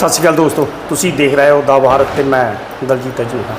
ਸਤਿ ਸ਼੍ਰੀ ਅਕਾਲ ਦੋਸਤੋ ਤੁਸੀਂ ਦੇਖ ਰਹੇ ਹੋ ਦਾ ਭਾਰਤ ਤੇ ਮੈਂ ਦਲਜੀਤ ਅਜੂਹਾ।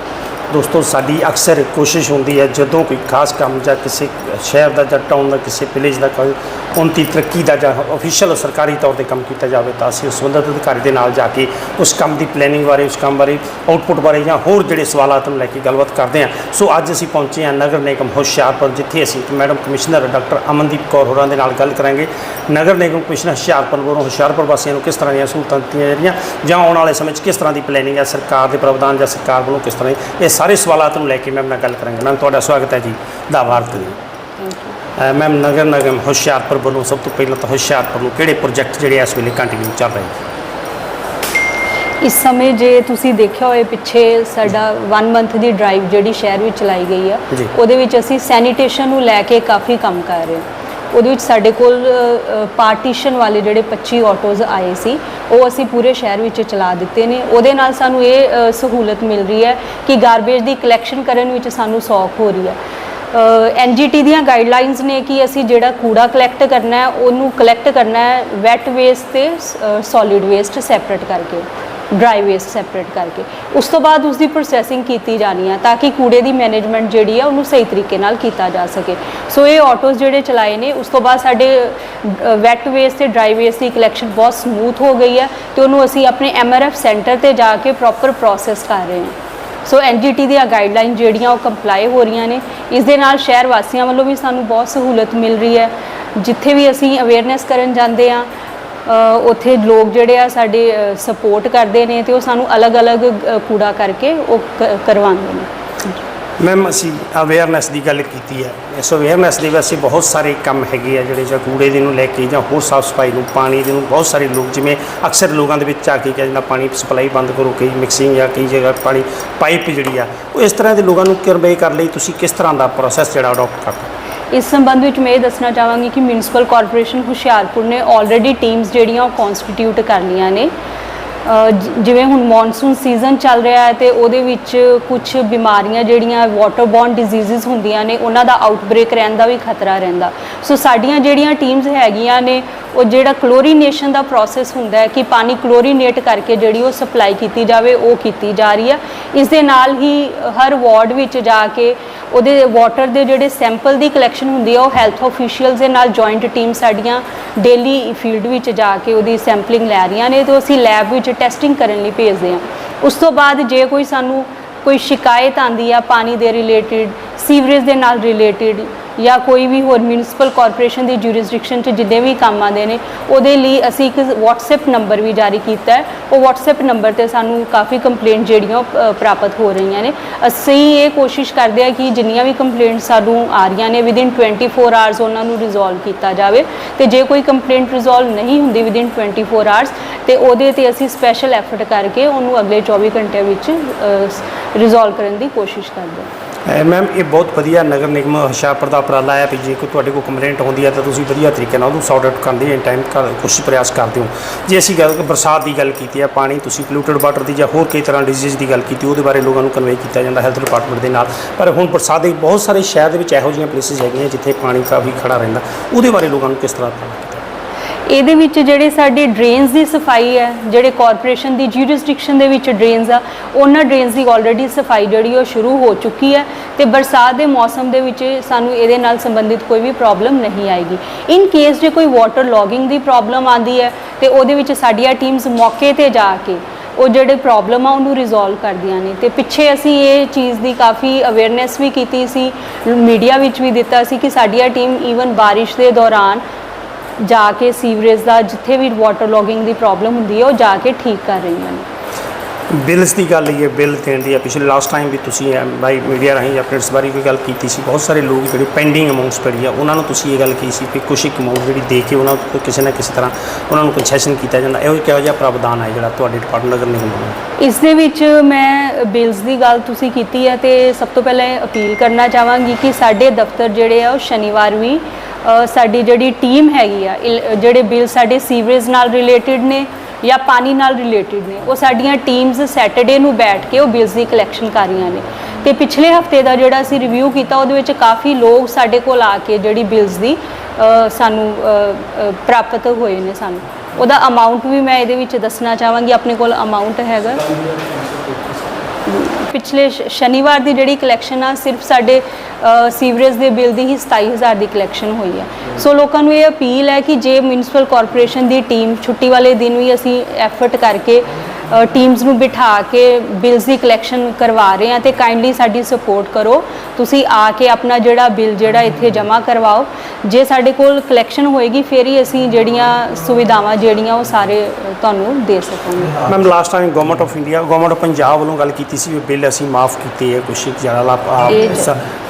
ਦੋਸਤੋ, ਸਾਡੀ ਅਕਸਰ ਕੋਸ਼ਿਸ਼ ਹੁੰਦੀ ਹੈ, ਜਦੋਂ ਕੋਈ ਖਾਸ ਕੰਮ ਜਾਂ ਕਿਸੇ ਸ਼ਹਿਰ ਦਾ ਜਾਂ ਟਾਊਨ ਦਾ, ਕਿਸੇ ਵਿਲੇਜ ਦਾ ਕੋਈ ਉਨਤੀ ਤਰੱਕੀ ਦਾ ਜਾਂ ਅਫੀਸ਼ੀਅਲ ਸਰਕਾਰੀ ਤੌਰ ਤੇ ਕੰਮ ਕੀਤਾ ਜਾਵੇ, ਤਾਂ ਅਸੀਂ ਉਸ ਸੰਬੰਧਿਤ ਅਧਿਕਾਰੀ ਦੇ ਨਾਲ ਜਾ ਕੇ ਉਸ ਕੰਮ ਦੀ ਪਲੈਨਿੰਗ ਬਾਰੇ, ਉਸ ਕੰਮ ਬਾਰੇ ਆਊਟਪੁੱਟ ਬਾਰੇ ਜਾਂ ਹੋਰ ਜਿਹੜੇ ਸਵਾਲਾਤ ਨੂੰ ਲੈ ਕੇ ਗੱਲਬਾਤ ਕਰਦੇ ਹਾਂ। ਸੋ, ਅੱਜ ਅਸੀਂ ਪਹੁੰਚੇ ਹਾਂ ਨਗਰ ਨਿਗਮ ਹੁਸ਼ਿਆਰਪੁਰ, ਜਿੱਥੇ ਅਸੀਂ madam commissioner doctor Amandeep Kaur ਹੋਰਾਂ ਦੇ ਨਾਲ ਗੱਲ ਕਰਾਂਗੇ। ਨਗਰ ਨਿਗਮ ਕਮਿਸ਼ਨਰ ਹੁਸ਼ਿਆਰਪੁਰ ਵੱਲੋਂ ਹੁਸ਼ਿਆਰਪੁਰ ਵਾਸੀਆਂ ਨੂੰ ਕਿਸ ਤਰ੍ਹਾਂ ਦੀਆਂ ਸਹੂਲਤਾਂ ਦਿੱਤੀਆਂ ਜਾ ਰਹੀਆਂ ਜਾਂ ਆਉਣ ਵਾਲੇ ਸਮੇਂ 'ਚ ਕਿਸ ਤਰ੍ਹਾਂ ਦੀ ਪਲੈਨਿੰਗ ਹੈ? ਸਰਕਾਰ ਦੇ ਪ੍ਰਾਵਧਾਨ ਜਾਂ ਸਰਕਾਰ ਵੱਲੋਂ ਕਿਸ ਤਰ੍ਹਾਂ ਦੀ- ਇਹ ਸਾਰੇ ਸਵਾਲਾਤ ਨੂੰ ਲੈ ਕੇ ਮੈਮ ਨਾਲ ਗੱਲ ਕਰਾਂਗੇ। ਮੈਮ ਤੁਹਾਡਾ ਸਵਾਗਤ ਹੈ ਜੀ ਦਾ ਭਾਰਤ ਦੇ ਮੈਮ ਨਗਰ ਨਿਗਮ ਹੁਸ਼ਿਆਰਪੁਰ ਵੱਲੋਂ ਸਭ ਤੋਂ ਪਹਿਲਾਂ ਤਾਂ ਹੁਸ਼ਿਆਰਪੁਰ ਨੂੰ ਕਿਹੜੇ ਪ੍ਰੋਜੈਕਟ ਜਿਹੜੇ ਇਸ ਵੇਲੇ ਕੰਟੀਨਿਊ ਚੱਲ ਰਹੇ ਇਸ ਸਮੇਂ ਜੇ ਤੁਸੀਂ ਦੇਖਿਆ ਹੋਏ ਪਿੱਛੇ ਸਾਡਾ 1 ਮੰਥ ਦੀ ਡਰਾਈਵ ਜਿਹੜੀ ਸ਼ਹਿਰ ਵਿੱਚ ਚਲਾਈ ਗਈ ਆ। ਉਹਦੇ ਵਿੱਚ ਅਸੀਂ ਸੈਨੀਟੇਸ਼ਨ ਨੂੰ ਲੈ ਕੇ ਕਾਫੀ ਕੰਮ ਕਰ ਰਹੇ ਹਾਂ। ਉਹਦੇ ਵਿੱਚ ਸਾਡੇ ਕੋਲ ਪਾਰਟੀਸ਼ਨ ਵਾਲੇ ਜਿਹੜੇ 25 ਆਟੋਜ਼ ਆਏ ਸੀ, ਉਹ ਅਸੀਂ ਪੂਰੇ ਸ਼ਹਿਰ ਵਿੱਚ ਚਲਾ ਦਿੱਤੇ ਨੇ। ਉਹਦੇ ਨਾਲ ਸਾਨੂੰ ਇਹ ਸਹੂਲਤ ਮਿਲ ਰਹੀ ਹੈ ਕਿ ਗਾਰਬੇਜ ਦੀ ਕਲੈਕਸ਼ਨ ਕਰਨ ਵਿੱਚ ਸਾਨੂੰ ਸੌਖ ਹੋ ਰਹੀ ਹੈ। ਐਨਜੀਟੀ ਦੀਆਂ ਗਾਈਡਲਾਈਨਸ ਨੇ ਕਿ ਅਸੀਂ ਜਿਹੜਾ ਕੂੜਾ ਕਲੈਕਟ ਕਰਨਾ ਹੈ, ਉਹਨੂੰ ਕਲੈਕਟ ਕਰਨਾ ਹੈ ਵੈਟ ਵੇਸਟ ਤੇ ਸੋਲਿਡ ਵੇਸਟ ਸੈਪਰੇਟ ਕਰਕੇ। ਡਰਾਈ ਵੇਸਟ ਸੈਪਰੇਟ ਕਰਕੇ। ਉਸ ਤੋਂ ਬਾਅਦ ਉਸ ਦੀ ਪ੍ਰੋਸੈਸਿੰਗ ਕੀਤੀ ਜਾਣੀ ਹੈ ਤਾਂ ਕਿ ਕੂੜੇ ਦੀ ਮੈਨੇਜਮੈਂਟ ਜਿਹੜੀ ਆ ਉਹਨੂੰ ਸਹੀ ਤਰੀਕੇ ਨਾਲ ਕੀਤਾ ਜਾ ਸਕੇ। ਸੋ ਇਹ ਆਟੋਸ ਜਿਹੜੇ ਚਲਾਏ ਨੇ, ਉਸ ਤੋਂ ਬਾਅਦ ਸਾਡੇ ਵੈਟ ਵੇਸਟ ਤੇ ਡਰਾਈ ਵੇਸਟ ਦੀ ਕਲੈਕਸ਼ਨ ਬਹੁਤ ਸਮੂਥ ਹੋ ਗਈ ਹੈ ਤੇ ਉਹਨੂੰ ਅਸੀਂ ਆਪਣੇ ਐਮਆਰਐਫ ਸੈਂਟਰ ਤੇ ਜਾ ਕੇ ਪ੍ਰੋਪਰ ਪ੍ਰੋਸੈਸ ਕਰ ਰਹੇ ਹਾਂ। ਸੋ ਐਨਜੀਟੀ ਦੀਆਂ ਗਾਈਡਲਾਈਨ ਜਿਹੜੀਆਂ ਉਹ ਕੰਪਲਾਈ ਹੋ ਰਹੀਆਂ ਨੇ। ਇਸ ਦੇ ਨਾਲ ਸ਼ਹਿਰ ਵਾਸੀਆਂ ਵੱਲੋਂ ਵੀ ਸਾਨੂੰ ਬਹੁਤ ਸਹੂਲਤ ਮਿਲ ਰਹੀ ਹੈ। ਜਿੱਥੇ ਵੀ ਅਸੀਂ ਅਵੇਅਰਨੈਸ ਕਰਨ ਜਾਂਦੇ ਆ ਉੱਥੇ ਲੋਕ ਜਿਹੜੇ ਆ ਸਾਡੇ ਸਪੋਰਟ ਕਰਦੇ ਨੇ ਤੇ ਉਹ ਸਾਨੂੰ ਅਲੱਗ-ਅਲੱਗ ਕੂੜਾ ਕਰਕੇ ਉਹ ਕ- ਕਰਵਾਉਂਦੇ ਨੇ। ਮੈਮ ਅਸੀਂ ਅਵੇਅਰਨੈਸ ਦੀ ਗੱਲ ਕੀਤੀ ਹੈ। ਇਸ ਅਵੇਅਰਨੈਸ ਦੇ ਵੈਸੇ ਬਹੁਤ ਸਾਰੇ ਕੰਮ ਹੈਗੇ ਆ ਜਿਹੜੇ ਜਾਂ ਕੂੜੇ ਦੇ ਨੂੰ ਲੈ ਕੇ ਜਾਂ ਹੋਰ ਸਾਫ਼ ਸਫ਼ਾਈ ਨੂੰ, ਪਾਣੀ ਦੇ ਨੂੰ ਬਹੁਤ ਸਾਰੇ ਲੋਕ ਜਿਵੇਂ ਅਕਸਰ ਲੋਕਾਂ ਦੇ ਵਿੱਚ ਆ ਕੇ ਕਿਹਾ ਜਾਂਦਾ ਪਾਣੀ ਸਪਲਾਈ ਬੰਦ ਕਰੋ, ਕਈ ਮਿਕਸਿੰਗ ਜਾਂ ਕਈ ਜਗ੍ਹਾ ਪਾਣੀ ਪਾਈਪ ਜਿਹੜੀ ਆ, ਉਹ ਇਸ ਤਰ੍ਹਾਂ ਦੇ ਲੋਕਾਂ ਨੂੰ ਕਨਵੇ ਕਰ ਲਈ ਤੁਸੀਂ ਕਿਸ ਤਰ੍ਹਾਂ ਦਾ ਪ੍ਰੋਸੈਸ ਜਿਹੜਾ ਅਡਾਪਟ ਕਰਦੇ ਇਸ ਸੰਬੰਧ ਵਿੱਚ ਮੈਂ ਇਹ ਦੱਸਣਾ ਚਾਹਾਂਗੀ ਕਿ ਮਿਊਨਿਸਪਲ ਕਾਰਪੋਰੇਸ਼ਨ ਹੁਸ਼ਿਆਰਪੁਰ ਨੇ ਆਲਰੇਡੀ ਟੀਮਸ ਜਿਹੜੀਆਂ ਉਹ ਕਨਸਟੀਟਿਊਟ ਕਰ ਲਈਆਂ ਨੇ। ਜਿਵੇਂ ਹੁਣ ਮੌਨਸੂਨ ਸੀਜ਼ਨ ਚੱਲ ਰਿਹਾ ਹੈ ਤੇ ਉਹਦੇ ਵਿੱਚ ਕੁਝ ਬਿਮਾਰੀਆਂ ਜਿਹੜੀਆਂ ਵਾਟਰ ਬੌਰਨ ਡਿਜ਼ੀਜ਼ਸ ਹੁੰਦੀਆਂ ਨੇ, ਉਹਨਾਂ ਦਾ ਆਊਟਬ੍ਰੇਕ ਰਹਿਣ ਦਾ ਵੀ ਖਤਰਾ ਰਹਿੰਦਾ। ਸੋ ਸਾਡੀਆਂ ਜਿਹੜੀਆਂ ਟੀਮਸ ਹੈਗੀਆਂ ਨੇ ਉਹ ਜਿਹੜਾ ਕਲੋਰੀਨੇਸ਼ਨ ਦਾ ਪ੍ਰੋਸੈਸ ਹੁੰਦਾ ਹੈ ਕਿ ਪਾਣੀ ਕਲੋਰੀਨੇਟ ਕਰਕੇ ਜਿਹੜੀ ਉਹ ਸਪਲਾਈ ਕੀਤੀ ਜਾਵੇ, ਉਹ ਕੀਤੀ ਜਾ ਰਹੀ ਹੈ। ਇਸ ਦੇ ਨਾਲ ਹੀ ਹਰ ਵਾਰਡ ਵਿੱਚ ਜਾ ਕੇ ਉਹਦੇ ਵਾਟਰ ਦੇ ਜਿਹੜੇ ਸੈਂਪਲ ਦੀ ਕਲੈਕਸ਼ਨ ਹੁੰਦੀ ਆ ਉਹ ਹੈਲਥ ਅਫੀਸ਼ੀਅਲਸ ਦੇ ਨਾਲ ਜੁਆਇੰਟ ਟੀਮ ਸਾਡੀਆਂ ਡੇਲੀ ਫੀਲਡ ਵਿੱਚ ਜਾ ਕੇ ਉਹਦੀ ਸੈਂਪਲਿੰਗ ਲੈ ਰਹੀਆਂ ਨੇ ਤੇ ਅਸੀਂ ਲੈਬ ਵਿੱਚ ਟੈਸਟਿੰਗ ਕਰਨ ਲਈ ਭੇਜਦੇ ਹਾਂ। ਉਸ ਤੋਂ ਬਾਅਦ ਜੇ ਕੋਈ ਸਾਨੂੰ ਕੋਈ ਸ਼ਿਕਾਇਤ ਆਂਦੀ ਆ ਪਾਣੀ ਦੇ ਰਿਲੇਟਡ ਸੀਵਰੇਜ ਦੇ ਨਾਲ ਰਿਲੇਟਡ ਜਾਂ ਕੋਈ ਵੀ ਹੋਰ ਮਿਊਨਿਸਪਲ ਕਾਰਪੋਰੇਸ਼ਨ ਦੀ ਜੁਰਿਸਡਿਕਸ਼ਨ 'ਚ ਜਿੰਨੇ ਵੀ ਕੰਮ ਆਉਂਦੇ ਨੇ ਉਹਦੇ ਲਈ ਅਸੀਂ ਇੱਕ WhatsApp ਨੰਬਰ ਵੀ ਜਾਰੀ ਕੀਤਾ ਹੈ। ਉਹ WhatsApp ਨੰਬਰ ਤੇ ਸਾਨੂੰ ਕਾਫੀ ਕੰਪਲੇਂਟ ਜਿਹੜੀਆਂ ਉਹ, ਪ੍ਰਾਪਤ ਹੋ ਰਹੀਆਂ ਨੇ। ਅਸੀਂ ਇਹ ਕੋਸ਼ਿਸ਼ ਕਰਦੇ ਹਾਂ ਕਿ ਜਿੰਨੀਆਂ ਵੀ ਕੰਪਲੇਂਟ ਸਾਨੂੰ ਆ ਰਹੀਆਂ ਨੇ ਵਿਦਿਨ 24 ਆਵਰਸ ਉਹਨਾਂ ਨੂੰ ਰਿਜ਼ੋਲਵ ਕੀਤਾ ਜਾਵੇ। ਤੇ ਜੇ ਕੋਈ ਕੰਪਲੇਂਟ ਰਿਜ਼ੋਲਵ ਨਹੀਂ ਹੁੰਦੀ ਵਿਦਿਨ 24 ਆਵਰਸ ਤੇ ਉਹਦੇ ਤੇ ਅਸੀਂ ਸਪੈਸ਼ਲ ਐਫਰਟ ਕਰਕੇ ਉਹਨੂੰ ਅਗਲੇ 24 ਘੰਟਿਆਂ ਵਿੱਚ ਰਿਜ਼ੋਲਵ ਕਰਨ ਦੀ ਕੋਸ਼ਿਸ਼ ਕਰਦੇ ਹਾਂ। ਮੈਮ ਇਹ ਬਹੁਤ ਵਧੀਆ ਨਗਰ ਨਿਗਮ ਹੁਸ਼ਿਆਰਪੁਰ ਦਾ ਉਪਰਾਲਾ ਹੈ ਵੀ ਜੇ ਕੋਈ ਤੁਹਾਡੇ ਕੋਲ ਕੰਪਲੇਂਟ ਹੁੰਦੀ ਹੈ ਤਾਂ ਤੁਸੀਂ ਵਧੀਆ ਤਰੀਕੇ ਨਾਲ ਉਹਨੂੰ ਸੌਟ ਆਊਟ ਕਰਨ ਦੀ ਟਾਈਮ ਕੋਸ਼ਿਸ਼ ਪ੍ਰਯਾਸ ਕਰਦੇ ਹੋ। ਜੇ ਅਸੀਂ ਗੱਲ ਬਰਸਾਤ ਦੀ ਗੱਲ ਕੀਤੀ ਹੈ, ਪਾਣੀ ਤੁਸੀਂ ਪੋਲੂਟਡ ਵਾਟਰ ਦੀ ਜਾਂ ਹੋਰ ਕਈ ਤਰ੍ਹਾਂ ਡਿਜ਼ੀਜ਼ ਦੀ ਗੱਲ ਕੀਤੀ, ਉਹਦੇ ਬਾਰੇ ਲੋਕਾਂ ਨੂੰ ਕਨਵੇ ਕੀਤਾ ਜਾਂਦਾ ਹੈਲਥ ਡਿਪਾਰਟਮੈਂਟ ਦੇ ਨਾਲ। ਪਰ ਹੁਣ ਬਰਸਾਤ ਦੇ ਬਹੁਤ ਸਾਰੇ ਸ਼ਹਿਰ ਦੇ ਵਿੱਚ ਇਹੋ ਜਿਹੀਆਂ ਪਲੇਸਿਸ ਹੈਗੀਆਂ ਜਿੱਥੇ ਪਾਣੀ ਕਾਫੀ ਖੜਾ ਰਹਿੰਦਾ। ਉਹਦੇ ਬਾਰੇ ਲੋਕਾਂ ਨੂੰ ਕਿਸ ਤਰ੍ਹਾਂ ਪਤਾ ਇਹਦੇ ਵਿੱਚ ਜਿਹੜੇ ਸਾਡੇ ਡਰੇਨਸ ਦੀ ਸਫ਼ਾਈ ਹੈ, ਜਿਹੜੇ ਕਾਰਪੋਰੇਸ਼ਨ ਦੀ ਜੁਰਿਸਡਿਕਸ਼ਨ ਦੇ ਵਿੱਚ ਡਰੇਨਸ ਆ, ਉਹਨਾਂ ਡਰੇਨਸ ਦੀ ਆਲਰੇਡੀ ਸਫ਼ਾਈ ਜਿਹੜੀ ਉਹ ਸ਼ੁਰੂ ਹੋ ਚੁੱਕੀ ਹੈ ਤੇ ਬਰਸਾਤ ਦੇ ਮੌਸਮ ਦੇ ਵਿੱਚ ਸਾਨੂੰ ਇਹਦੇ ਨਾਲ ਸੰਬੰਧਿਤ ਕੋਈ ਵੀ ਪ੍ਰੋਬਲਮ ਨਹੀਂ ਆਏਗੀ। ਇਨ ਕੇਸ ਜੇ ਕੋਈ ਵਾਟਰ ਲੌਗਿੰਗ ਦੀ ਪ੍ਰੋਬਲਮ ਆਂਦੀ ਹੈ ਤੇ ਉਹਦੇ ਵਿੱਚ ਸਾਡੀਆਂ ਟੀਮਸ ਮੌਕੇ ਤੇ ਜਾ ਕੇ ਉਹ ਜਿਹੜੇ ਪ੍ਰੋਬਲਮ ਆ ਉਹਨੂੰ ਰਿਜ਼ੋਲਵ ਕਰਦੀਆਂ ਨੇ। ਤੇ ਪਿੱਛੇ ਅਸੀਂ ਇਹ ਚੀਜ਼ ਦੀ ਕਾਫੀ ਅਵੇਅਰਨੈਸ ਵੀ ਕੀਤੀ ਸੀ, ਮੀਡੀਆ ਵਿੱਚ ਵੀ ਦਿੱਤਾ ਸੀ ਕਿ ਸਾਡੀਆਂ ਟੀਮ ਈਵਨ ਬਾਰਿਸ਼ ਦੇ ਦੌਰਾਨ ਜਾ ਕੇ ਸੀਵਰੇਜ ਦਾ ਜਿੱਥੇ ਵੀ ਵਾਟਰ ਲੌਗਿੰਗ ਦੀ ਪ੍ਰੋਬਲਮ ਹੁੰਦੀ ਹੈ ਉਹ ਜਾ ਕੇ ਠੀਕ ਕਰ ਰਹੀਆਂ ਨੇ। ਬਿਲਸ ਦੀ ਗੱਲ ਇਹ ਬਿੱਲ ਦੇਣ ਦੀ ਹੈ ਪਿਛਲੇ ਲਾਸਟ ਟਾਈਮ ਵੀ ਤੁਸੀਂ ਬਾਈ ਮੀਡੀਆ ਰਾਹੀਂ ਅਪਡੇਟਸ ਬਾਰੇ ਕੋਈ ਗੱਲ ਕੀਤੀ ਸੀ ਬਹੁਤ ਸਾਰੇ ਲੋਕ ਜਿਹੜੇ ਪੈਂਡਿੰਗ ਅਮਾਉਂਟਸ ਪੜੀ ਆ ਉਹਨਾਂ ਨੂੰ ਤੁਸੀਂ ਇਹ ਗੱਲ ਕਹੀ ਸੀ ਕਿ ਕੁਛ ਇੱਕ ਅਮਾਉਂਟ ਜਿਹੜੀ ਦੇ ਕੇ ਉਹਨਾਂ ਨੂੰ ਕਿਸੇ ਨਾ ਕਿਸੇ ਤਰ੍ਹਾਂ ਉਹਨਾਂ ਨੂੰ ਕੰਸੈਸ਼ਨ ਕੀਤਾ ਜਾਂਦਾ ਇਹੋ ਕਿਹੋ ਜਿਹਾ ਪ੍ਰਾਵਧਾਨ ਹੈ ਜਿਹੜਾ ਤੁਹਾਡੇ ਡਿਪਾਰਟਮੈਂਟ ਨਗਰ ਨਿਗਮ ਵੱਲੋਂ ਇਸ ਦੇ ਵਿੱਚ ਮੈਂ ਬਿਲਸ ਦੀ ਗੱਲ ਤੁਸੀਂ ਕੀਤੀ ਹੈ ਤੇ ਸਭ ਤੋਂ ਪਹਿਲਾਂ ਇਹ ਅਪੀਲ ਕਰਨਾ ਚਾਹਾਂਗੀ ਕਿ ਸਾਡੇ ਦਫ਼ਤਰ ਜਿਹੜੇ ਆ ਉਹ ਸ਼ਨੀਵਾਰ ਵੀ ਸਾਡੀ ਜਿਹੜੀ ਟੀਮ ਹੈਗੀ ਆ, ਇਲ- ਜਿਹੜੇ ਬਿੱਲ ਸਾਡੇ ਸੀਵਰੇਜ ਨਾਲ ਰਿਲੇਟਡ ਨੇ ਜਾਂ ਪਾਣੀ ਨਾਲ ਰਿਲੇਟਡ ਨੇ, ਉਹ ਸਾਡੀਆਂ ਟੀਮਸ ਸੈਟਰਡੇ ਨੂੰ ਬੈਠ ਕੇ ਉਹ ਬਿਲਸ ਦੀ ਕਲੈਕਸ਼ਨ ਕਰ ਰਹੀਆਂ ਨੇ। ਤੇ ਪਿਛਲੇ ਹਫ਼ਤੇ ਦਾ ਜਿਹੜਾ ਅਸੀਂ ਰਿਵਿਊ ਕੀਤਾ, ਉਹਦੇ ਵਿੱਚ ਕਾਫੀ ਲੋਕ ਸਾਡੇ ਕੋਲ ਆ ਕੇ ਜਿਹੜੀ ਬਿਲਸ ਦੀ ਸਾਨੂੰ ਪ੍ਰਾਪਤ ਹੋਏ ਨੇ ਸਾਨੂੰ। ਉਹਦਾ ਅਮਾਉਂਟ ਵੀ ਮੈਂ ਇਹਦੇ ਵਿੱਚ ਦੱਸਣਾ ਚਾਹਾਂਗੀ, ਆਪਣੇ ਕੋਲ ਅਮਾਉਂਟ ਹੈਗਾ। ਪਿਛਲੇ ਸ਼ਨੀਵਾਰ ਦੀ ਜਿਹੜੀ ਕਲੈਕਸ਼ਨ ਆ ਸਿਰਫ ਸਾਡੇ ਸੀਵਰੇਜ ਦੇ ਬਿੱਲ ਦੀ ਹੀ 27000 ਦੀ ਕਲੈਕਸ਼ਨ ਹੋਈ ਹੈ। ਸੋ ਲੋਕਾਂ ਨੂੰ ਇਹ ਅਪੀਲ ਹੈ ਕਿ ਜੇ ਮਿਊਨਿਸਪਲ ਕਾਰਪੋਰੇਸ਼ਨ ਦੀ ਟੀਮ ਛੁੱਟੀ ਵਾਲੇ ਦਿਨ ਵੀ ਅਸੀਂ ਐਫਰਟ ਕਰਕੇ ਟੀਮਸ ਨੂੰ ਬਿਠਾ ਕੇ ਬਿਲਸ ਦੀ ਕਲੈਕਸ਼ਨ ਕਰਵਾ ਰਹੇ ਹਾਂ ਤੇ ਕਾਈਂਡਲੀ ਸਾਡੀ ਸਪੋਰਟ ਕਰੋ। ਤੁਸੀਂ ਆ ਕੇ ਆਪਣਾ ਜਿਹੜਾ ਬਿੱਲ ਜਿਹੜਾ ਇੱਥੇ ਜਮ੍ਹਾਂ ਕਰਵਾਓ। ਜੇ ਸਾਡੇ ਕੋਲ ਕਲੈਕਸ਼ਨ ਹੋਏਗੀ ਫਿਰ ਹੀ ਅਸੀਂ ਜਿਹੜੀਆਂ ਸੁਵਿਧਾਵਾਂ ਜਿਹੜੀਆਂ ਉਹ ਸਾਰੇ ਤੁਹਾਨੂੰ ਦੇ ਸਕਾਂਗੇ। Ma'am last time government of India government of Punjab ਵੱਲੋਂ ਗੱਲ ਕੀਤੀ ਸੀ ਵੀ ਬਿੱਲ ਅਸੀਂ ਮਾਫ ਕੀਤੇ ਹੈ ਕੁਛ ਜ਼ਿਆਦਾ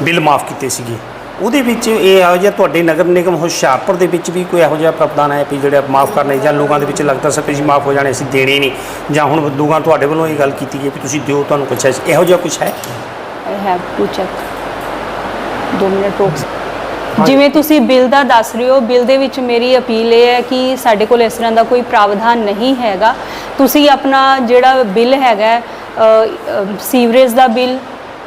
ਬਿੱਲ ਮਾਫ ਕੀਤੇ ਸੀਗੇ। ਉਹਦੇ ਵਿੱਚ ਇਹ ਇਹੋ ਜਿਹਾ ਤੁਹਾਡੇ ਨਗਰ ਨਿਗਮ ਹੁਸ਼ਿਆਰਪੁਰ ਦੇ ਵਿੱਚ ਵੀ ਕੋਈ ਇਹੋ ਜਿਹਾ ਪ੍ਰਾਵਧਾਨ ਹੈ ਵੀ ਜਿਹੜੇ ਮਾਫ ਕਰਨੇ ਜਾਂ ਲੋਕਾਂ ਦੇ ਵਿੱਚ ਲੱਗਦਾ ਸੀ ਕਿ ਜੀ ਮਾਫ ਹੋ ਜਾਣੇ ਅਸੀਂ ਦੇਣੇ ਨਹੀਂ। ਜਾਂ ਹੁਣ ਲੋਕਾਂ ਤੁਹਾਡੇ ਵੱਲੋਂ ਇਹ ਗੱਲ ਕੀਤੀ ਗਈ ਵੀ ਤੁਸੀਂ ਦਿਓ ਤੁਹਾਨੂੰ ਕੁਛ ਹੈ ਇਹੋ ਜਿਹਾ ਕੁਛ ਹੈ? ਆਈ ਹੈਵ ਟੂ ਚੈੱਕ ਦੋ ਮਿੰਟ ਰੁਕ ਜਿਵੇਂ ਤੁਸੀਂ ਬਿੱਲ ਦਾ ਦੱਸ ਰਹੇ ਹੋ ਬਿੱਲ ਦੇ ਵਿੱਚ ਮੇਰੀ ਅਪੀਲ ਇਹ ਹੈ ਕਿ ਸਾਡੇ ਕੋਲ ਇਸ ਤਰ੍ਹਾਂ ਦਾ ਕੋਈ ਪ੍ਰਾਵਧਾਨ ਨਹੀਂ ਹੈਗਾ। ਤੁਸੀਂ ਆਪਣਾ ਜਿਹੜਾ ਬਿੱਲ ਹੈਗਾ ਹੈ, ਸੀਵਰੇਜ ਦਾ ਬਿੱਲ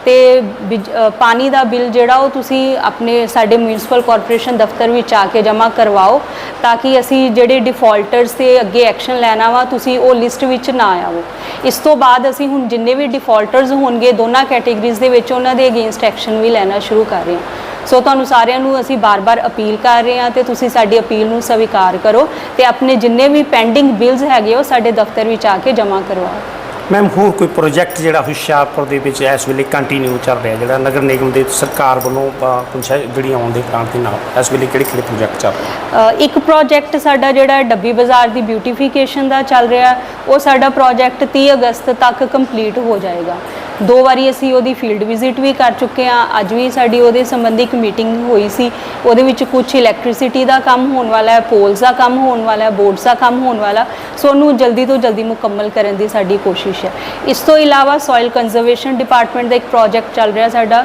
ਤੇ ਬਿਜ- ਪਾਣੀ ਦਾ ਬਿੱਲ ਜਿਹੜਾ ਉਹ ਤੁਸੀਂ ਆਪਣੇ ਸਾਡੇ ਮਿਊਨਿਸਪਲ ਕਾਰਪੋਰੇਸ਼ਨ ਦਫ਼ਤਰ ਵਿੱਚ ਆ ਕੇ ਜਮ੍ਹਾਂ ਕਰਵਾਓ ਤਾਂ ਕਿ ਅਸੀਂ ਜਿਹੜੇ ਡਿਫਾਲਟਰਸ ਤੇ ਅੱਗੇ ਐਕਸ਼ਨ ਲੈਣਾ ਵਾ, ਤੁਸੀਂ ਉਹ ਲਿਸਟ ਵਿੱਚ ਨਾ ਆਵੋ। ਇਸ ਤੋਂ ਬਾਅਦ ਅਸੀਂ ਹੁਣ ਜਿੰਨੇ ਵੀ ਡਿਫਾਲਟਰਸ ਹੋਣਗੇ ਦੋਨਾਂ ਕੈਟੇਗਰੀਜ਼ ਦੇ ਵਿੱਚ ਉਹਨਾਂ ਦੇ ਅਗੇਂਸਟ ਐਕਸ਼ਨ ਵੀ ਲੈਣਾ ਸ਼ੁਰੂ ਕਰ ਰਹੇ ਹਾਂ। ਸੋ ਤੁਹਾਨੂੰ ਸਾਰਿਆਂ ਨੂੰ ਅਸੀਂ ਬਾਰ-ਬਾਰ ਅਪੀਲ ਕਰ ਰਹੇ ਹਾਂ ਤੇ ਤੁਸੀਂ ਸਾਡੀ ਅਪੀਲ ਨੂੰ ਸਵੀਕਾਰ ਕਰੋ ਤੇ ਆਪਣੇ ਜਿੰਨੇ ਵੀ ਪੈਂਡਿੰਗ ਬਿਲਸ ਹੈਗੇ ਉਹ ਸਾਡੇ ਦਫ਼ਤਰ ਵਿੱਚ ਆ ਕੇ ਜਮ੍ਹਾਂ ਕਰਵਾਓ। ਮੈਮ ਹੋਰ ਕੋਈ ਪ੍ਰੋਜੈਕਟ ਜਿਹੜਾ ਹੁਸ਼ਿਆਰਪੁਰ ਦੇ ਵਿੱਚ ਇਸ ਵੇਲੇ ਕੰਟੀਨਿਊ ਚੱਲ ਰਿਹਾ, ਜਿਹੜਾ ਨਗਰ ਨਿਗਮ ਦੇ ਸਰਕਾਰ ਵੱਲੋਂ ਪੰਚਾਇਤ ਜਿਹੜੀ ਆਉਣ ਦੇ ਕਾਰਨ ਦੇ ਨਾਲ, ਇਸ ਵੇਲੇ ਕਿਹੜੇ ਕਿਹੜੇ ਪ੍ਰੋਜੈਕਟ ਚੱਲ ਰਹੇ? ਇੱਕ ਪ੍ਰੋਜੈਕਟ ਸਾਡਾ ਜਿਹੜਾ ਡੱਬੀ ਬਾਜ਼ਾਰ ਦੀ ਬਿਊਟੀਫਿਕੇਸ਼ਨ ਦਾ ਚੱਲ ਰਿਹਾ, ਉਹ ਸਾਡਾ ਪ੍ਰੋਜੈਕਟ 30 ਅਗਸਤ ਤੱਕ ਕੰਪਲੀਟ ਹੋ ਜਾਏਗਾ। ਦੋ ਵਾਰੀ ਅਸੀਂ ਉਹਦੀ ਫੀਲਡ ਵਿਜ਼ਿਟ ਵੀ ਕਰ ਚੁੱਕੇ ਹਾਂ। ਅੱਜ ਵੀ ਸਾਡੀ ਉਹਦੇ ਸੰਬੰਧੀ ਇੱਕ ਮੀਟਿੰਗ ਹੋਈ ਸੀ। ਉਹਦੇ ਵਿੱਚ ਕੁਝ ਇਲੈਕਟ੍ਰਿਸਿਟੀ ਦਾ ਕੰਮ ਹੋਣ ਵਾਲਾ ਹੈ ਪੋਲਸ ਦਾ ਕੰਮ ਹੋਣ ਵਾਲਾ ਹੈ ਬੋਰਡਸ ਦਾ ਕੰਮ ਹੋਣ ਵਾਲਾ। ਸੋ ਉਹਨੂੰ ਜਲਦੀ ਤੋਂ ਜਲਦੀ ਮੁਕੰਮਲ ਕਰਨ ਦੀ ਸਾਡੀ ਕੋਸ਼ਿਸ਼ ਹੈ। ਇਸ ਤੋਂ ਇਲਾਵਾ ਸੋਇਲ ਕੰਜ਼ਰਵੇਸ਼ਨ ਡਿਪਾਰਟਮੈਂਟ ਦਾ ਇੱਕ ਪ੍ਰੋਜੈਕਟ ਚੱਲ ਰਿਹਾ ਸਾਡਾ।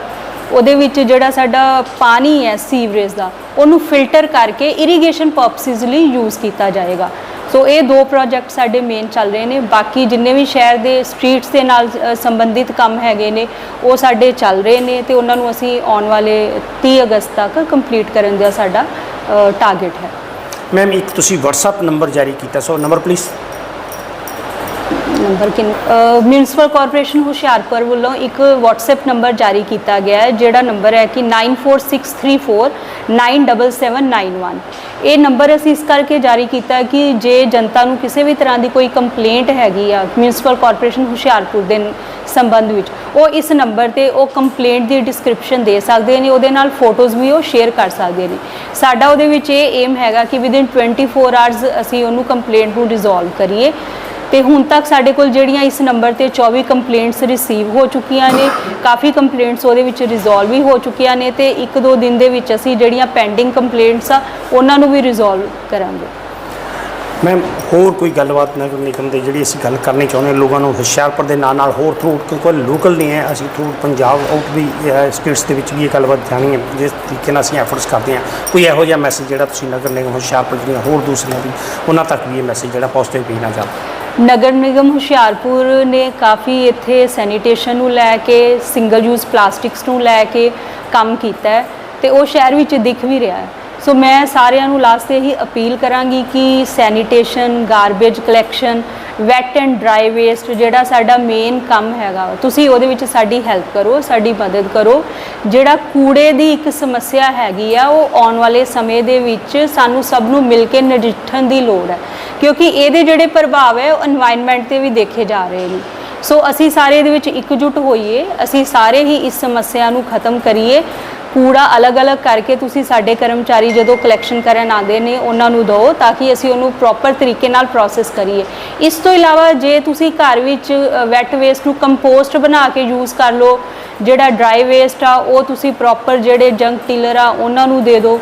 ਉਹਦੇ ਵਿੱਚ ਜਿਹੜਾ ਸਾਡਾ ਪਾਣੀ ਹੈ ਸੀਵਰੇਜ ਦਾ, ਉਹਨੂੰ ਫਿਲਟਰ ਕਰਕੇ ਇਰੀਗੇਸ਼ਨ ਪਰਪਸਿਸ ਲਈ ਯੂਜ਼ ਕੀਤਾ ਜਾਏਗਾ। ਸੋ ਇਹ ਦੋ ਪ੍ਰੋਜੈਕਟ ਸਾਡੇ ਮੇਨ ਚੱਲ ਰਹੇ ਨੇ। ਬਾਕੀ ਜਿੰਨੇ ਵੀ ਸ਼ਹਿਰ ਦੇ ਸਟਰੀਟਸ ਦੇ ਨਾਲ ਸੰਬੰਧਿਤ ਕੰਮ ਹੈਗੇ ਨੇ, ਉਹ ਸਾਡੇ ਚੱਲ ਰਹੇ ਨੇ ਤੇ ਉਹਨਾਂ ਨੂੰ ਅਸੀਂ ਆਉਣ ਵਾਲੇ 30 ਅਗਸਤ ਤੱਕ ਕੰਪਲੀਟ ਕਰਨ ਦਾ ਸਾਡਾ ਟਾਰਗੇਟ ਹੈ। ਮੈਮ ਇੱਕ ਤੁਸੀਂ WhatsApp ਨੰਬਰ ਜਾਰੀ ਕੀਤਾ। ਸੋ ਨੰਬਰ ਪਲੀਜ਼ ਨੰਬਰ ਕਿੰਨ ਮਿਊਨਿਸਪਲ ਕਾਰਪੋਰੇਸ਼ਨ ਹੁਸ਼ਿਆਰਪੁਰ ਵੱਲੋਂ ਇੱਕ WhatsApp ਨੰਬਰ ਜਾਰੀ ਕੀਤਾ ਗਿਆ ਹੈ ਜਿਹੜਾ ਨੰਬਰ ਹੈ ਕਿ 9463497791 ਇਹ ਨੰਬਰ ਅਸੀਂ ਇਸ ਕਰਕੇ ਜਾਰੀ ਕੀਤਾ ਕਿ ਜੇ ਜਨਤਾ ਨੂੰ ਕਿਸੇ ਵੀ ਤਰ੍ਹਾਂ ਦੀ ਕੋਈ ਕੰਪਲੇਂਟ ਹੈਗੀ ਆ ਮਿਊਨਿਸਪਲ ਕਾਰਪੋਰੇਸ਼ਨ ਹੁਸ਼ਿਆਰਪੁਰ ਦੇ ਸੰਬੰਧ ਵਿੱਚ ਉਹ ਇਸ ਨੰਬਰ ਤੇ ਉਹ ਕੰਪਲੇਂਟ ਦੀ ਡਿਸਕ੍ਰਿਪਸ਼ਨ ਦੇ ਸਕਦੇ ਨੇ ਉਹਦੇ ਨਾਲ ਫੋਟੋਜ਼ ਵੀ ਉਹ ਸ਼ੇਅਰ ਕਰ ਸਕਦੇ ਨੇ ਸਾਡਾ ਉਹਦੇ ਵਿੱਚ ਇਹ ਏਮ ਹੈਗਾ ਕਿ ਵਿਦਿਨ 24 ਆਵਰਸ ਅਸੀਂ ਉਹਨੂੰ ਕੰਪਲੇਂਟ ਨੂੰ ਰਿਜ਼ੋਲਵ ਕਰੀਏ ਤੇ ਹੁਣ ਤੱਕ ਸਾਡੇ ਕੋਲ ਜਿਹੜੀਆਂ ਇਸ ਨੰਬਰ ਤੇ 24 ਕੰਪਲੇਂਟਸ ਰਿਸੀਵ ਹੋ ਚੁੱਕੀਆਂ ਨੇ, ਕਾਫੀ ਕੰਪਲੇਂਟਸ ਉਹਦੇ ਵਿੱਚ ਰਿਜ਼ੋਲਵ ਵੀ ਹੋ ਚੁੱਕੀਆਂ ਨੇ ਤੇ ਇੱਕ ਦੋ ਦਿਨ ਦੇ ਵਿੱਚ ਅਸੀਂ ਜਿਹੜੀਆਂ ਪੈਂਡਿੰਗ ਕੰਪਲੇਂਟਸ ਆ, ਉਹਨਾਂ ਨੂੰ ਵੀ ਰਿਜ਼ੋਲਵ ਕਰਾਂਗੇ। ਮੈਮ ਹੋਰ ਕੋਈ ਗੱਲਬਾਤ ਨਗਰ ਨਿਗਮ ਦੇ ਜਿਹੜੀ ਅਸੀਂ ਗੱਲ ਕਰਨੀ ਚਾਹੁੰਦੇ ਹਾਂ, ਲੋਕਾਂ ਨੂੰ ਹੁਸ਼ਿਆਰਪੁਰ ਦੇ ਨਾਲ ਨਾਲ ਹੋਰ ਥਰੂ ਕਿਉਂਕਿ ਲੋਕਲ ਨਹੀਂ ਹੈ, ਅਸੀਂ ਥਰੂ ਪੰਜਾਬ ਆਊਟ ਵੀ ਸਟੇਟਸ ਦੇ ਵਿੱਚ ਵੀ ਇਹ ਗੱਲਬਾਤ ਜਾਣੀ ਹੈ, ਜਿਸ ਤਰੀਕੇ ਨਾਲ ਅਸੀਂ ਐਫਰਟਸ ਕਰਦੇ ਹਾਂ। ਕੋਈ ਇਹੋ ਜਿਹਾ ਮੈਸੇਜ ਜਿਹੜਾ ਤੁਸੀਂ ਨਗਰ ਨਿਗਮ ਹੁਸ਼ਿਆਰਪੁਰ ਦੀਆਂ ਹੋਰ ਦੂਸਰੀਆਂ ਵੀ, ਉਹਨਾਂ ਤੱਕ ਵੀ ਇਹ ਮੈਸੇਜ ਜਿਹੜਾ ਪੋਜ਼ਿਟਿਵ ਭੇਜਣਾ ਚਾਹੁੰਦੇ ਨਗਰ ਨਿਗਮ ਹੁਸ਼ਿਆਰਪੁਰ ਨੇ ਕਾਫੀ ਇੱਥੇ ਸੈਨੀਟੇਸ਼ਨ ਨੂੰ ਲੈ ਕੇ ਸਿੰਗਲ ਯੂਜ਼ ਪਲਾਸਟਿਕਸ ਨੂੰ ਲੈ ਕੇ ਕੰਮ ਕੀਤਾ ਹੈ ਤੇ ਉਹ ਸ਼ਹਿਰ ਵਿੱਚ ਦਿਖ ਵੀ ਰਿਹਾ ਹੈ। ਸੋ ਮੈਂ ਸਾਰਿਆਂ ਨੂੰ ਲਾਸਟ ਤੇ ਹੀ ਅਪੀਲ ਕਰਾਂਗੀ ਕਿ sanitation garbage collection wet and dry waste ਜਿਹੜਾ ਸਾਡਾ ਮੇਨ ਕੰਮ ਹੈਗਾ, ਤੁਸੀਂ ਉਹਦੇ ਵਿੱਚ ਸਾਡੀ ਹੈਲਪ ਕਰੋ, ਸਾਡੀ ਮਦਦ ਕਰੋ। ਜਿਹੜਾ ਕੂੜੇ ਦੀ ਇੱਕ ਸਮੱਸਿਆ ਹੈਗੀ ਆ, ਉਹ ਆਉਣ ਵਾਲੇ ਸਮੇਂ ਦੇ ਵਿੱਚ ਸਾਨੂੰ ਸਭ ਨੂੰ ਮਿਲ ਕੇ ਨਜਿੱਠਣ ਦੀ ਲੋੜ ਹੈ। ਕਿਉਂਕਿ ਇਹਦੇ ਜਿਹੜੇ ਪ੍ਰਭਾਵ ਹੈ, ਉਹ এনवायरमेंट ਤੇ ਵੀ ਦੇਖੇ ਜਾ ਰਹੇ ਨੇ। ਸੋ ਅਸੀਂ ਸਾਰੇ ਇਹਦੇ ਵਿੱਚ ਇਕਜੁੱਟ ਹੋਈਏ, ਅਸੀਂ ਸਾਰੇ ਹੀ ਇਸ ਸਮੱਸਿਆ ਨੂੰ ਖਤਮ ਕਰੀਏ। ਕੂੜਾ ਅਲੱਗ-ਅਲੱਗ ਕਰਕੇ ਤੁਸੀਂ ਸਾਡੇ ਕਰਮਚਾਰੀ ਜਦੋਂ ਕਲੈਕਸ਼ਨ ਕਰਨ ਆਉਂਦੇ ਨੇ, ਉਹਨਾਂ ਨੂੰ ਦਿਓ ਤਾਂ ਕਿ ਅਸੀਂ ਉਹਨੂੰ ਪ੍ਰੋਪਰ ਤਰੀਕੇ ਨਾਲ ਪ੍ਰੋਸੈਸ ਕਰੀਏ। ਇਸ ਤੋਂ ਇਲਾਵਾ ਜੇ ਤੁਸੀਂ ਘਰ ਵਿੱਚ ਵੈਟ ਵੇਸਟ ਨੂੰ ਕੰਪੋਸਟ ਬਣਾ ਕੇ ਯੂਜ਼ ਕਰ ਲਓ, ਜਿਹੜਾ ਡਰਾਈ ਵੇਸਟ ਆ, ਉਹ ਤੁਸੀਂ ਪ੍ਰੋਪਰ ਜਿਹੜੇ ਜੰਕ ਟਿਲਰ ਆ, ਉਹਨਾਂ ਨੂੰ ਦੇ ਦਿਓ।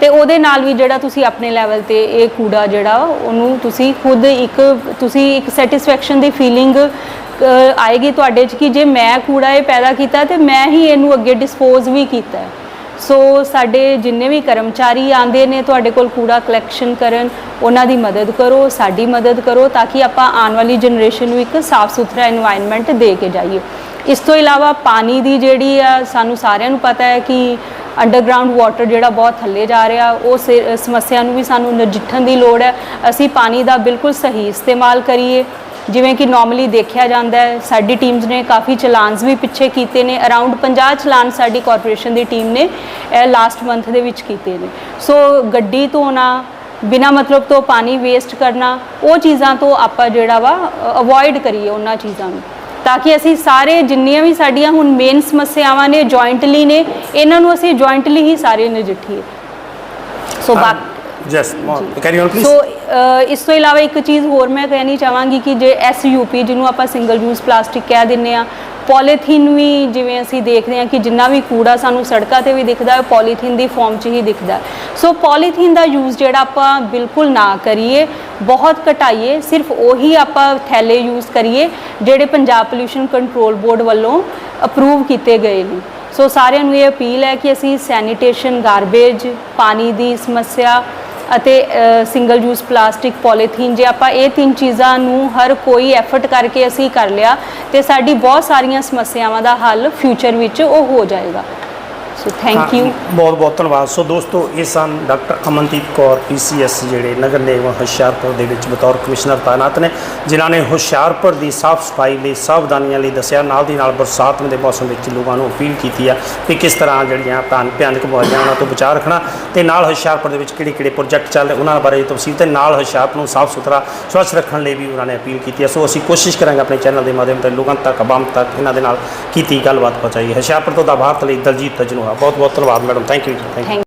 ਤੇ ਉਹਦੇ ਨਾਲ ਵੀ ਜਿਹੜਾ ਤੁਸੀਂ ਆਪਣੇ ਲੈਵਲ ਤੇ ਇਹ ਕੂੜਾ ਜਿਹੜਾ, ਉਹਨੂੰ ਤੁਸੀਂ ਖੁਦ ਇੱਕ, ਤੁਸੀਂ ਇੱਕ ਸੈਟੀਸਫੈਕਸ਼ਨ ਦੀ ਫੀਲਿੰਗ ਆਏਗੀ ਤੁਹਾਡੇ 'ਚ ਕਿ ਜੇ ਮੈਂ ਕੂੜਾ ਇਹ ਪੈਦਾ ਕੀਤਾ ਤੇ ਮੈਂ ਹੀ ਇਹਨੂੰ ਅੱਗੇ ਡਿਸਪੋਜ਼ ਵੀ ਕੀਤਾ ਹੈ। ਸੋ ਸਾਡੇ ਜਿੰਨੇ ਵੀ ਕਰਮਚਾਰੀ ਆਂਦੇ ਨੇ, ਤੁਹਾਡੇ ਕੋਲ ਕੂੜਾ ਕਲੈਕਸ਼ਨ ਕਰਨ, ਉਹਨਾਂ ਦੀ ਮਦਦ ਕਰੋ, ਸਾਡੀ ਮਦਦ ਕਰੋ, ਤਾਂ ਕਿ ਆਪਾਂ ਆਉਣ ਵਾਲੀ ਜਨਰੇਸ਼ਨ ਨੂੰ ਇੱਕ ਸਾਫ਼ ਸੁਥਰਾ এনवायरमेंट ਦੇ ਕੇ ਜਾਈਏ। ਇਸ ਤੋਂ ਇਲਾਵਾ ਪਾਣੀ ਦੀ ਜਿਹੜੀ ਆ, ਸਾਨੂੰ ਸਾਰਿਆਂ ਨੂੰ ਪਤਾ ਹੈ ਕਿ ਅੰਡਰਗਰਾਉਂਡ ਵਾਟਰ ਜਿਹੜਾ ਬਹੁਤ ਥੱਲੇ ਜਾ ਰਿਹਾ, ਉਹ ਸਮੱਸਿਆ ਨੂੰ ਵੀ ਸਾਨੂੰ ਨਜਿੱਠਣ ਦੀ ਲੋੜ ਹੈ। ਅਸੀਂ ਪਾਣੀ ਦਾ ਬਿਲਕੁਲ ਸਹੀ ਇਸਤੇਮਾਲ ਕਰੀਏ। ਜਿਵੇਂ ਕਿ ਨਾਰਮਲੀ ਦੇਖਿਆ ਜਾਂਦਾ ਹੈ ਸਾਡੀ ਟੀਮਸ ਨੇ ਕਾਫੀ ਚਲਾਨਸ ਵੀ ਪਿੱਛੇ ਕੀਤੇ ਨੇ ਅਰਾਊਂਡ 50 ਚਲਾਨ ਸਾਡੀ ਕਾਰਪੋਰੇਸ਼ਨ ਦੀ ਟੀਮ ਨੇ ਇਹ ਲਾਸਟ ਮੰਥ ਦੇ ਵਿੱਚ ਕੀਤੇ ਨੇ। ਸੋ ਗੱਡੀ ਧੋਣਾ ਬਿਨਾ ਮਤਲਬ ਤੋਂ ਪਾਣੀ ਵੇਸਟ ਕਰਨਾ ਉਹ ਚੀਜ਼ਾਂ ਤੋਂ ਆਪਾਂ ਜਿਹੜਾ ਵਾ ਅਵੋਇਡ ਕਰੀਏ ਉਹਨਾਂ ਚੀਜ਼ਾਂ ਨੂੰ। ਤਾਂ ਕਿ ਅਸੀਂ ਸਾਰੇ ਜਿੰਨੀਆਂ ਵੀ ਸਾਡੀਆਂ ਹੁਣ ਮੇਨ ਸਮੱਸਿਆਵਾਂ ਨੇ ਜੁਆਇੰਟਲੀ ਨੇ ਇਹਨਾਂ ਨੂੰ ਅਸੀਂ ਜੁਆਇੰਟਲੀ ਹੀ ਸਾਰੇ ਨਜਿੱਠੀਏ। ਸੋ ਬਾਕੀ ਜੈਸ ਕੈਰੀ ਔਨ ਪਲੀਜ਼ ਸੋ ਇਸ ਤੋਂ ਇਲਾਵਾ ਇੱਕ ਚੀਜ਼ ਹੋਰ ਮੈਂ ਕਹਿਣੀ ਚਾਹਾਂਗੀ ਕਿ ਜੇ ਐਸਯੂਪੀ ਜਿਹਨੂੰ ਆਪਾਂ ਸਿੰਗਲ ਯੂਜ਼ ਪਲਾਸਟਿਕ ਕਹਿ ਦਿੰਨੇ ਆ ਪੋਲੀਥੀਨ ਵੀ ਜਿਵੇਂ ਅਸੀਂ ਦੇਖਦੇ ਹਾਂ ਕਿ ਜਿੰਨਾ ਵੀ ਕੂੜਾ ਸਾਨੂੰ ਸੜਕਾਂ ਤੇ ਵੀ ਦਿਖਦਾ ਹੈ ਪੋਲੀਥੀਨ ਦੀ ਫਾਰਮ 'ਚ ਹੀ ਦਿਖਦਾ ਸੋ ਪੋਲੀਥੀਨ ਦਾ ਯੂਜ਼ ਜਿਹੜਾ ਆਪਾਂ ਬਿਲਕੁਲ ਨਾ ਕਰੀਏ, ਬਹੁਤ ਘਟਾਈਏ, ਸਿਰਫ ਉਹੀ ਆਪਾਂ ਥੈਲੇ ਯੂਜ਼ ਕਰੀਏ, ਜਿਹੜੇ ਪੰਜਾਬ ਪੋਲਿਊਸ਼ਨ ਕੰਟਰੋਲ ਬੋਰਡ ਵੱਲੋਂ ਅਪਰੂਵ ਕੀਤੇ ਗਏ ਨੇ। ਸੋ ਸਾਰਿਆਂ ਨੂੰ ਇਹ ਅਪੀਲ ਹੈ ਕਿ ਅਸੀਂ ਸੈਨੀਟੇਸ਼ਨ ਗਾਰਬੇਜ ਪਾਣੀ ਦੀ ਸਮੱਸਿਆ ਅਤੇ ਸਿੰਗਲ ਯੂਜ਼ ਪਲਾਸਟਿਕ ਪੋਲੀਥੀਨ ਜੇ ਆਪਾਂ ਇਹ ਤਿੰਨ ਚੀਜ਼ਾਂ ਨੂੰ ਹਰ ਕੋਈ ਐਫਰਟ ਕਰਕੇ ਅਸੀਂ ਕਰ ਲਿਆ, ਤੇ ਸਾਡੀ ਬਹੁਤ ਸਾਰੀਆਂ ਸਮੱਸਿਆਵਾਂ ਦਾ ਹੱਲ ਫਿਊਚਰ ਵਿੱਚ ਉਹ ਹੋ ਜਾਏਗਾ। ਸੋ ਥੈਂਕ ਯੂ ਬਹੁਤ ਬਹੁਤ ਧੰਨਵਾਦ। ਸੋ ਦੋਸਤੋ ਇਹ ਸਨ ਡਾਕਟਰ ਅਮਨਦੀਪ ਕੌਰ ਪੀਸੀਐਸ ਜਿਹੜੇ ਨਗਰ ਨਿਗਮ ਹੁਸ਼ਿਆਰਪੁਰ ਦੇ ਵਿੱਚ ਬਤੌਰ ਕਮਿਸ਼ਨਰ ਤਾਇਨਾਤ ਨੇ ਜਿਨ੍ਹਾਂ ਨੇ ਹੁਸ਼ਿਆਰਪੁਰ ਦੀ ਸਾਫ਼ ਸਫ਼ਾਈ ਲਈ ਸਾਵਧਾਨੀਆਂ ਲਈ ਦੱਸਿਆ। ਨਾਲ ਦੀ ਨਾਲ ਬਰਸਾਤ ਦੇ ਮੌਸਮ ਵਿੱਚ ਲੋਕਾਂ ਨੂੰ ਅਪੀਲ ਕੀਤੀ ਆ ਕਿ ਕਿਸ ਤਰ੍ਹਾਂ ਜਿਹੜੀਆਂ ਭਿਆਨ ਭਿਆਨਕ ਬਿਮਾਰੀਆਂ ਉਹਨਾਂ ਤੋਂ ਬਚਾਅ ਰੱਖਣਾ ਤੇ ਨਾਲ ਹੁਸ਼ਿਆਰਪੁਰ ਦੇ ਵਿੱਚ ਕਿਹੜੇ ਕਿਹੜੇ ਪ੍ਰੋਜੈਕਟ ਚੱਲ ਰਹੇ ਉਹਨਾਂ ਬਾਰੇ ਤਫਸੀਲ ਤੇ ਨਾਲ ਹੁਸ਼ਿਆਰਪੁਰ ਨੂੰ ਸਾਫ਼ ਸੁਥਰਾ ਸਵੱਛ ਰੱਖਣ ਲਈ ਵੀ ਉਹਨਾਂ ਨੇ ਅਪੀਲ ਕੀਤੀ ਹੈ ਸੋ ਅਸੀਂ ਕੋਸ਼ਿਸ਼ ਕਰਾਂਗੇ ਆਪਣੇ ਚੈਨਲ ਦੇ ਮਾਧਿਅਮ ਤੇ ਲੋਕਾਂ ਤੱਕ ਆਵਾਮ ਤੱਕ ਇਹਨਾਂ ਦੇ ਨਾਲ ਕੀਤੀ ਗੱਲਬਾਤ ਪਹੁੰਚਾਈ ਹੁਸ਼ਿਆਰਪੁਰ ਤੋਂ ਦਾ ਭਾਰਤ ਲਈ ਦਲਜੀਤ ਤਜਨੂਆ ਬਹੁਤ ਬਹੁਤ ਧੰਨਵਾਦ ਮੈਡਮ ਥੈਂਕ ਯੂ ਜੀ ਥੈਂਕ ਯੂ